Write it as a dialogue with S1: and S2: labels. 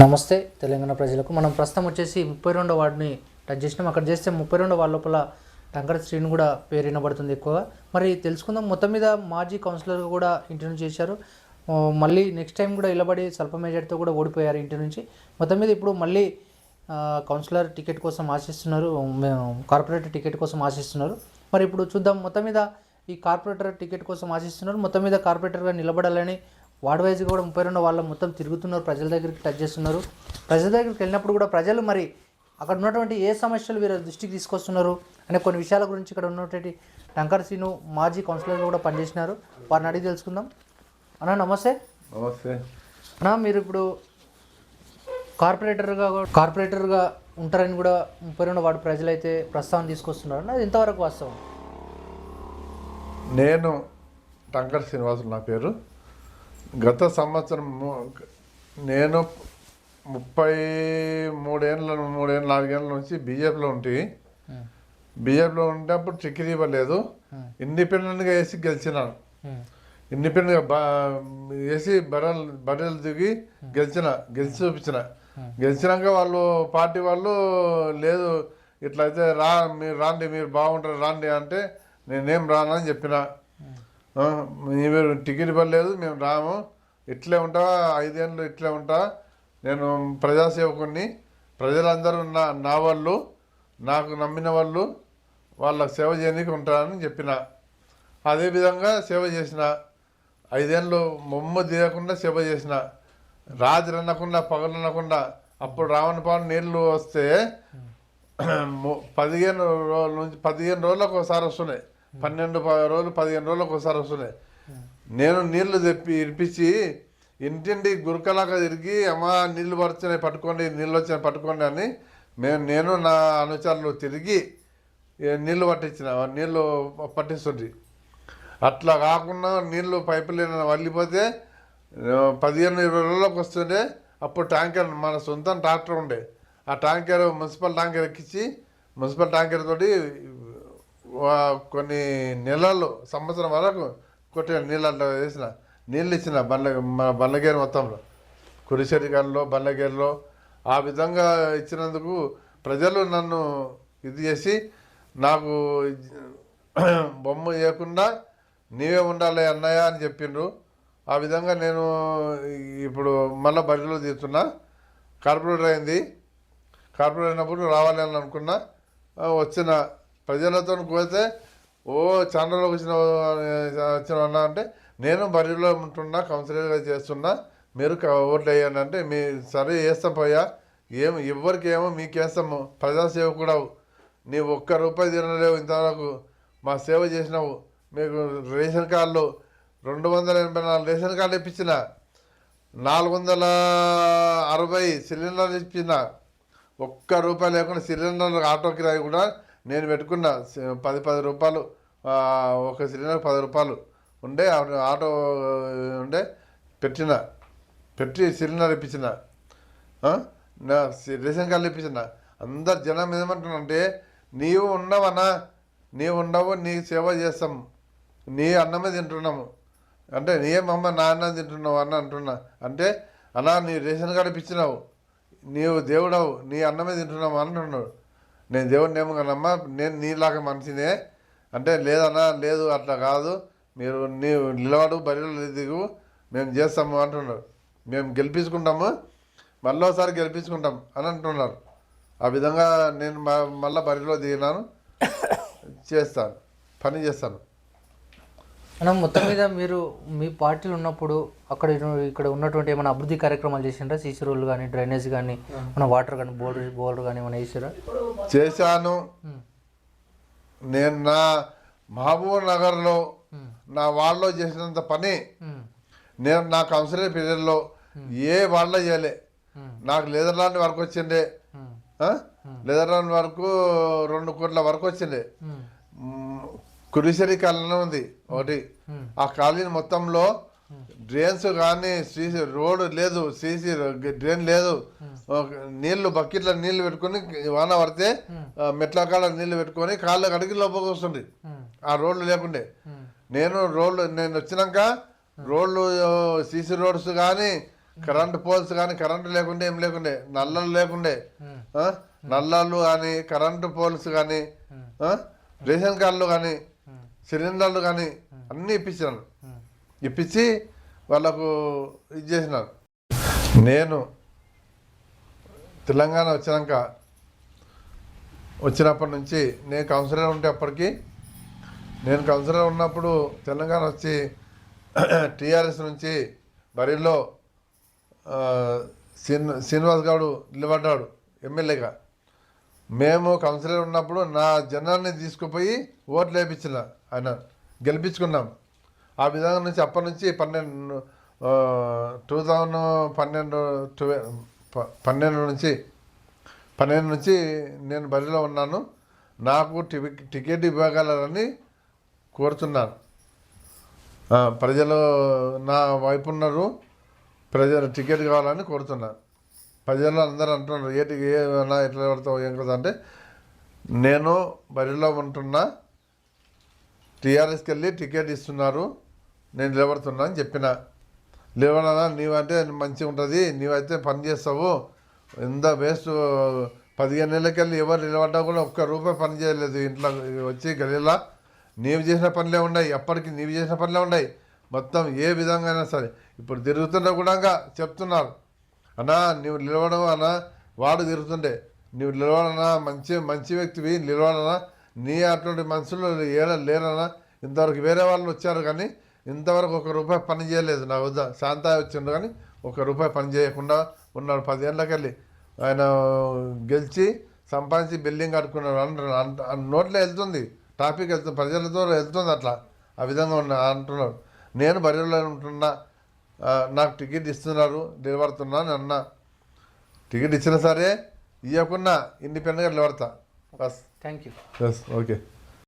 S1: నమస్తే తెలంగాణ ప్రజలకు. మనం ప్రస్తుతం వచ్చేసి ముప్పై రెండో వార్డుని టచ్ చేసినాం. అక్కడ చేస్తే ముప్పై రెండో వార్డు లోపల టంకర శ్రీని కూడా పేరు వినబడుతుంది ఎక్కువగా. మరి తెలుసుకుందాం మొత్తం మీద మాజీ కౌన్సిలర్ కూడా ఇంటి నుంచి చేశారు మళ్ళీ నెక్స్ట్ టైం కూడా ఇలబడి స్వల్ప మెజార్టీతో కూడా ఓడిపోయారు ఇంటి నుంచి. మొత్తం మీద ఇప్పుడు మళ్ళీ కౌన్సిలర్ టికెట్ కోసం ఆశిస్తున్నారు. కార్పొరేటర్ టికెట్ కోసం ఆశిస్తున్నారు. మరి ఇప్పుడు చూద్దాం మొత్తం మీద ఈ కార్పొరేటర్ టికెట్ కోసం ఆశిస్తున్నారు. మొత్తం మీద కార్పొరేటర్గా నిలబడాలని వార్డ్ వైజ్ కూడా ముప్పై రెండు వాళ్ళ మొత్తం తిరుగుతున్నారు ప్రజల దగ్గరికి టచ్ చేస్తున్నారు. ప్రజల దగ్గరికి వెళ్ళినప్పుడు కూడా ప్రజలు మరి అక్కడ ఉన్నటువంటి ఏ సమస్యలు వీరు దృష్టికి తీసుకొస్తున్నారు అనే కొన్ని విషయాల గురించి ఇక్కడ ఉన్నటువంటి టంకర్ సీను మాజీ కౌన్సిలర్గా కూడా పనిచేసినారు. వారిని అడిగి తెలుసుకుందాం. అన్న నమస్తే.
S2: నమస్తే.
S1: అన్న మీరు ఇప్పుడు కార్పొరేటర్గా కూడా- కార్పొరేటర్గా ఉంటారని కూడా ముప్పై రెండు వార్డు ప్రజలైతే ప్రస్తావన తీసుకొస్తున్నారు. అన్న అది ఎంతవరకు వాస్తవం?
S2: నేను టంకర్ శ్రీనివాసులు నా పేరు. గత సంవత్సరం నేను ముప్పై మూడేళ్ళ మూడేళ్ళ నాలుగేళ్ళ నుంచి బీజేపీలో ఉంటే. బీజేపీలో ఉంటేప్పుడు టికెట్ ఇవ్వలేదు. ఇండిపెండెంట్గా వేసి గెలిచినాను. ఇండిపెండెంట్గా వేసి బర్రెలు బర్రెలు దిగి గెలిచిన గెలిచి చూపించిన. గెలిచినాక వాళ్ళు పార్టీ వాళ్ళు లేదు ఇట్లయితే రా మీరు రాండి మీరు బాగుంటారు రాండి అంటే నేనేం రానని చెప్పిన. మీరు టికెట్ ఇవ్వలేదు మేము రాము. ఇట్లే ఉంటా ఐదేళ్ళు ఇట్లే ఉంటా. నేను ప్రజాసేవకుని ప్రజలందరూ నా నా వాళ్ళు నాకు నమ్మిన వాళ్ళు వాళ్ళకి సేవ చేయడానికి ఉంటారని చెప్పిన. అదేవిధంగా సేవ చేసిన. ఐదేళ్ళు మొమ్మ తీయకుండా సేవ చేసిన. రాత్రి అనకుండా పగలు అనకుండా అప్పుడు రావణ పాలు నీళ్ళు వస్తే పదిహేను రోజుల నుంచి పదిహేను రోజులకు ఒకసారి వస్తున్నాయి. పన్నెండు రోజులు పదిహేను రోజులకు ఒకసారి వస్తున్నాయి నేను నీళ్ళు తెప్పి ఇరిపించి ఇంటింటి గురకలాగా తిరిగి అమ్మా నీళ్ళు పడుతున్నాయి పట్టుకోండి నీళ్ళు వచ్చినాయి పట్టుకోండి అని మేము నేను నా అనుచరులు తిరిగి నీళ్ళు పట్టించిన నీళ్ళు పట్టిస్తుంటే అట్లా కాకుండా నీళ్ళు పైపులు వల్లిపోతే పదిహేను ఇరవై రోజులకు వస్తుండే. అప్పుడు ట్యాంకర్ మన సొంతం ట్రాక్టర్ ఉండే. ఆ ట్యాంకర్ మున్సిపల్ ట్యాంకర్ ఎక్కించి మున్సిపల్ ట్యాంకర్ తోటి కొన్ని నెలలు సంవత్సరం వరకు కొట్టిన నీళ్ళు వేసిన నీళ్ళు ఇచ్చిన బండ్ల మన బండ్లగేరు మొత్తంలో. కురిశెరిగంలో బండ్లగేరులో. ఆ విధంగా ఇచ్చినందుకు ప్రజలు నన్ను ఇది చేసి నాకు బొమ్మ చేయకుండా నీవే ఉండాలి అన్నయ్య అని చెప్పిండ్రు. ఆ విధంగా నేను ఇప్పుడు మళ్ళీ బడిలో తీస్తున్నా కార్పొరేటర్ అయింది. కార్పొరేట్ అయినప్పుడు రావాలి అని అనుకున్నా. వచ్చిన ప్రజలతో పోతే ఓ ఛానల్లో వచ్చిన వచ్చిన అన్నా అంటే నేను బరిలో ఉంటున్నా కౌన్సిలర్గా చేస్తున్నా మీరు ఓట్లు వేయండి అంటే మీ సరే వేస్తాం పోయా ఏం ఎవరికేమో ఏమో మీకు వేస్తాము ప్రజాసేవకుడవు నీవు ఒక్క రూపాయి తినలేవు ఇంతవరకు మా సేవ చేసినావు. మీకు రేషన్ కార్డులు రెండు వందల ఎనభై నాలుగు రేషన్ కార్డులు ఇప్పించిన నాలుగు వందల అరవై సిలిండర్లు ఇప్పించిన ఒక్క రూపాయి లేకుండా సిలిండర్ ఆటో కిరాయి కూడా నేను పెట్టుకున్న పది పది రూపాయలు ఒక సిలిండర్ పది రూపాయలు ఉండే ఆటో ఉండే పెట్టిన పెట్టి సిలిండర్ ఇప్పించిన నా రేషన్ కార్డులు ఇప్పించిన. అందరు జనం ఏమంటున్నారంటే నీవు ఉండవనా నీవు ఉండవు నీ సేవ చేస్తాం నీ అన్నమే తింటున్నాము అంటే నీమమ్మ నా అన్నం తింటున్నావు అన్న అంటున్నా. అంటే అన్నా నీ రేషన్ కార్డు ఇప్పించినావు నీవు దేవుడవు నీ అన్నమే తింటున్నావు అంటున్నాడు. నేను దేవుడిని ఏమో కానమ్మా నేను నీలాగా మనిషినే. అంటే లేదన్నా లేదు అట్లా కాదు. మీరు నీవు నిలబడు బరిలో దిగు మేము చేస్తాము అంటున్నారు. మేము గెలిపించుకుంటాము మళ్ళీ ఒకసారి గెలిపించుకుంటాం అని అంటున్నారు. ఆ విధంగా నేను మ- మళ్ళీ బరిలో దిగినాను. చేస్తాను పని చేస్తాను.
S1: మనం మొత్తం మీద మీరు మీ పార్టీలో ఉన్నప్పుడు అక్కడ ఇక్కడ ఉన్నటువంటి ఏమైనా అభివృద్ధి కార్యక్రమాలు చేసిండ్రా? సీసీ రోడ్లు కానీ డ్రైనేజ్ కానీ మన వాటర్ కానీ బోర్డు బోర్డు కానీ ఏమైనా వేసారా
S2: చేశాను. నేను నా మహబూబ్ నగర్లో నా వాళ్ళలో చేసినంత పని నేను నా కౌన్సిలర్ పీరియడ్లో ఏ వాళ్ళ చేయలే. నాకు లేదర్లాంటి వరకు వచ్చిండే? లేదర్లాంటి వరకు రెండు కోట్ల వరకు వచ్చిండే. కురిసరి కాలనీ ఉంది. ఒకటి ఆ కాలనీ మొత్తంలో డ్రైన్స్ కానీ సీసీ రోడ్ లేదు సీసీ డ్రైన్ లేదు. నీళ్ళు బకెట్ల నీళ్ళు పెట్టుకొని వాన పడితే మెట్ల కాడ నీళ్ళు పెట్టుకొని కాళ్ళ కడిగి లోపలికి వస్తుంది. ఆ రోడ్లు లేకుండే. నేను రోడ్లు నేను వచ్చినాక రోడ్లు సీసీ రోడ్స్ కానీ కరెంట్ పోల్స్ కానీ కరెంటు లేకుండే ఏం లేకుండే. నల్లలు లేకుండే? నల్లాలు కానీ కరెంటు పోల్స్ కానీ? రేషన్ కార్డులు కానీ సిలిండర్లు కానీ అన్నీ ఇప్పించినాను ఇప్పించి వాళ్ళకు ఇది చేసినారు. నేను తెలంగాణ వచ్చినాక వచ్చినప్పటి నుంచి నేను కౌన్సిలర్ ఉంటే అప్పటికి నేను కౌన్సిలర్ ఉన్నప్పుడు తెలంగాణ వచ్చి టీఆర్ఎస్ నుంచి బరిలో ఆ, శ్రీనివాస్ గౌడ్ నిలబడ్డాడు ఎమ్మెల్యేగా. మేము కౌన్సిలర్ ఉన్నప్పుడు నా జనాన్ని తీసుకుపోయి ఓట్లు వేయించిన ఆయన గెలిపించుకున్నాం. ఆ విధంగా నుంచి అప్పటి నుంచి పన్నెండు టూ థౌజండ్ పన్నెండు ట్వె పన్నెండు నుంచి పన్నెండు నుంచి నేను బరిలో ఉన్నాను. నాకు టి- టికెట్ ఇవ్వగలరని కోరుతున్నాను. ప్రజలు నా వైపు ఉన్నారు. ప్రజలు టికెట్ కావాలని కోరుతున్నాను. ప్రజలు అందరూ అంటున్నారు ఏటి ఏమన్నా ఎట్లా పడతావు ఏం కదా అంటే నేను బరిలో ఉంటున్నా. టీఆర్ఎస్కి వెళ్ళి టికెట్ ఇస్తున్నారు. నేను నిలబడుతున్నా అని చెప్పిన. లేవనా నీవంటే మంచిగా ఉంటుంది నీవైతే పని చేస్తావు. ఎంత వేస్ట్ పదిహేను నెలలకెళ్ళి ఎవరు నిలబడ్డా కూడా ఒక్క రూపాయి పని చేయలేదు ఇంట్లో వచ్చి గలీలా. నీవు చేసిన పనులే ఉన్నాయి అప్పటికి నీవు చేసిన పనులే ఉన్నాయి. మొత్తం ఏ విధంగా అయినా సరే. ఇప్పుడు తిరుగుతున్నా కూడా చెప్తున్నారు. అన్నా నువ్వు నిలవడం అన్నా వాడు తిరుగుతుండే నువ్వు నిలవడనా మంచి మంచి వ్యక్తివి నిలవడనా నీ అటువంటి మనుషులు ఏడ లేరనా ఇంతవరకు వేరే వాళ్ళు వచ్చారు కానీ ఇంతవరకు ఒక రూపాయి పని చేయలేదు. నా వద్ద. శాంత వచ్చిండు కానీ ఒక రూపాయి పని చేయకుండా ఉన్నాడు. పదేళ్ళకెళ్ళి ఆయన గెలిచి సంపాదించి బిల్డింగ్ కట్టుకున్నాడు. అంటున్నాడు అంట- నోట్లో వెళ్తుంది. టాపిక్ వెళ్తుంది. ప్రజలతో వెళ్తుంది అట్లా. ఆ విధంగా ఉన్న అంటున్నాడు. నేను బరిలో ఉంటున్నా. నాకు టికెట్ ఇస్తున్నారు. నిలబడుతున్నాను అన్న. టికెట్ ఇచ్చినా సరే ఇవ్వకుండా ఇండిపెండెంట్గా నిలబడతా. Yes.
S1: Thank you.
S2: Yes. Okay.